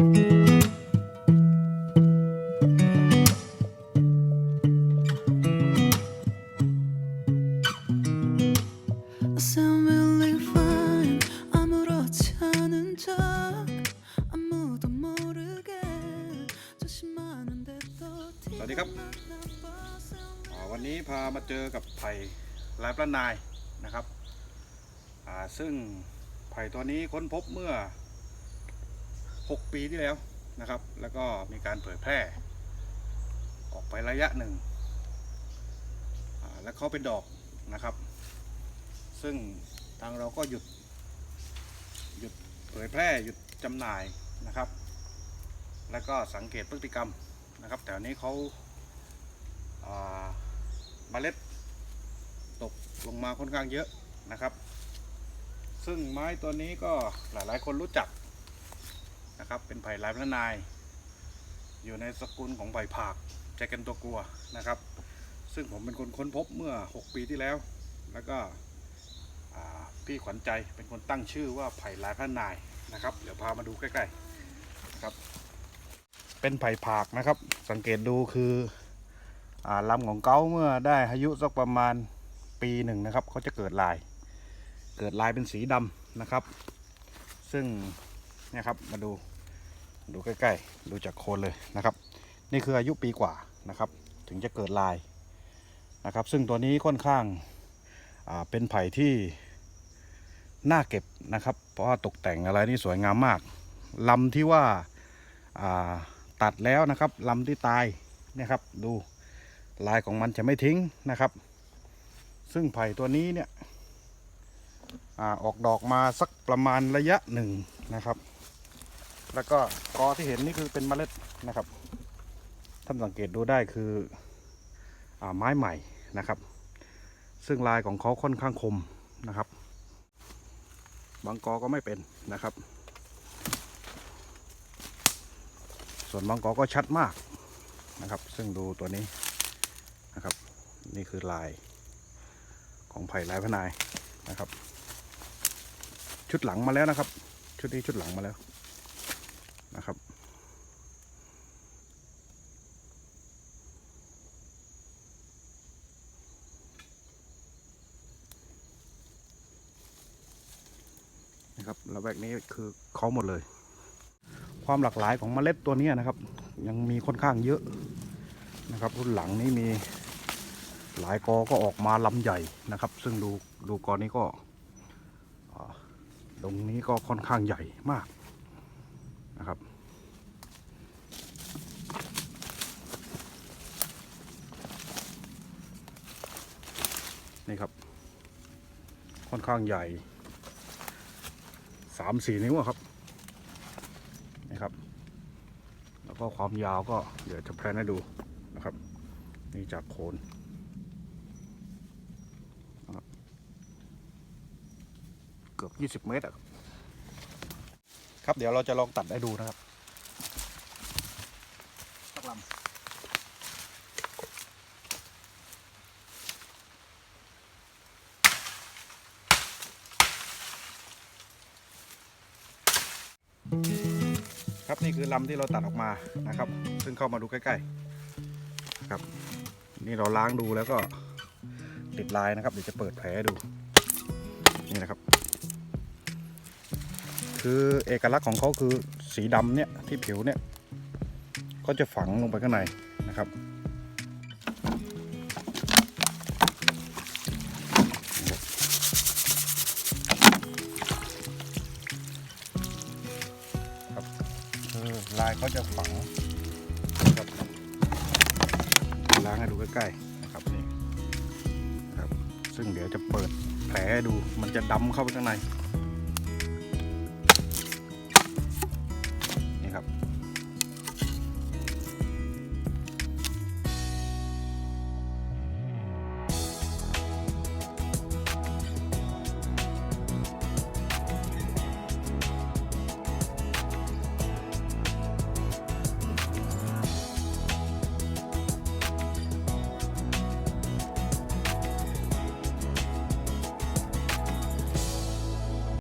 สวัสดีครับอ่าวันนี้พามาเจอกับไผ่ลายพระนายนะครับอ่าซึ่งไผ่ตัวนี้ค้นพบเมื่อ 6 ปีที่แล้วนะครับ แล้วก็มีการเผยแพร่ ออกไประยะหนึ่ง แล้วเขาเป็นดอกนะครับ ซึ่งทางเราก็หยุดหยุดเผยแพร่หยุดจำหน่ายนะครับ แล้วก็สังเกตพฤติกรรมนะครับแต่อันนี้เขาอ่าเมล็ดตกลงมาค่อนข้างเยอะนะครับ ซึ่งไม้ตัวนี้ก็หลายๆ คนรู้จัก นะครับ เป็นไผ่ลายพระนาย อยู่ในสกุลของไผ่ผากใจกันตัวกลัวนะครับ ซึ่งผมเป็นคนค้นพบเมื่อ 6 ปีที่แล้ว แล้วก็พี่ขวัญใจเป็นคนตั้งชื่อว่าไผ่ลายพระนายนะครับ เดี๋ยวพามาดูใกล้ๆนะครับ เป็นไผ่ผากนะครับ สังเกตดูคืออลำของเขาเมื่อได้อายุสักประมาณปีหนึ่งนะครับเขาจะเกิดลาย เกิดลายเป็นสีดำนะครับ ซึ่งเนี่ยครับมาดู ดูใกล้ๆ ดูจากโคนเลยนะครับ นี่คืออายุปีกว่านะครับ ถึงจะเกิดลายนะครับ ซึ่งตัวนี้ค่อนข้างาเป็นไผ่ที่น่าเก็บนะครับ เพราะว่าตกแต่งอะไรนี่สวยงามมากลำที่ว่าาตัดแล้วนะครับลำที่ตายนี่ยครับ ดูลายของมันจะไม่ทิ้งนะครับ ซึ่งไผ่ตัวนี้เนี่ยอออกดอกมาสักประมาณระยะหนึ่งนะครับ แล้วก็กอที่เห็นนี่คือเป็นเมล็ดนะครับท่านสังเกตดูได้คืออไม้ใหม่นะครับ ซึ่งลายของเขาค่อนข้างคมนะครับ บางกอก็ไม่เป็นนะครับ ส่วนบางกอก็ชัดมากนะครับ ซึ่งดูตัวนี้นะครับ นี่คือลายของไผ่ลายพนายนะครับ ชุดหลังมาแล้วนะครับ ชุดนี้ชุดหลังมาแล้ว นะครับ นะครับแล้วแวกนี้คือเขาหมดเลย ความหลากหลายของเมล็ดตัวนี้นะครับ ยังมีค่อนข้างเยอะนะครับ รุ่นหลังนี้มีหลายกอก็ออกมาลำใหญ่นะครับ ซึ่งดูดูกอนี้ก็ตรงนี้ก็ค่อนข้างใหญ่มากนะครับ นี่ครับ ค่อนข้างใหญ่สามสี่นิ้วอะครับนะครับ แล้วก็ความยาวก็เดี๋ยวจะแพลนให้ดูนะครับ นี่จากโคนเกือบ 20 เมตรอะครับครับ เดี๋ยวเราจะลองตัดให้ดูนะครับ ครับนี่คือลำที่เราตัดออกมานะครับ ซึ่งเข้ามาดูใกล้ๆนะครับนี่เราล้างดูแล้วก็ติดลายนะครับเดี๋ยวจะเปิดแผลให้ดูนี่นะครับ คือเอกลักษณ์ของเขาคือสีดำเนี่ยที่ผิวเนี่ยก็จะฝังลงไปข้างในนะครับ ลายเขาจะฝังนะครับล้างให้ดูใกล้ๆนะครับนี่ครับ ซึ่งเดี๋ยวจะเปิดแผลให้ดูมันจะดำเข้าไปข้างใน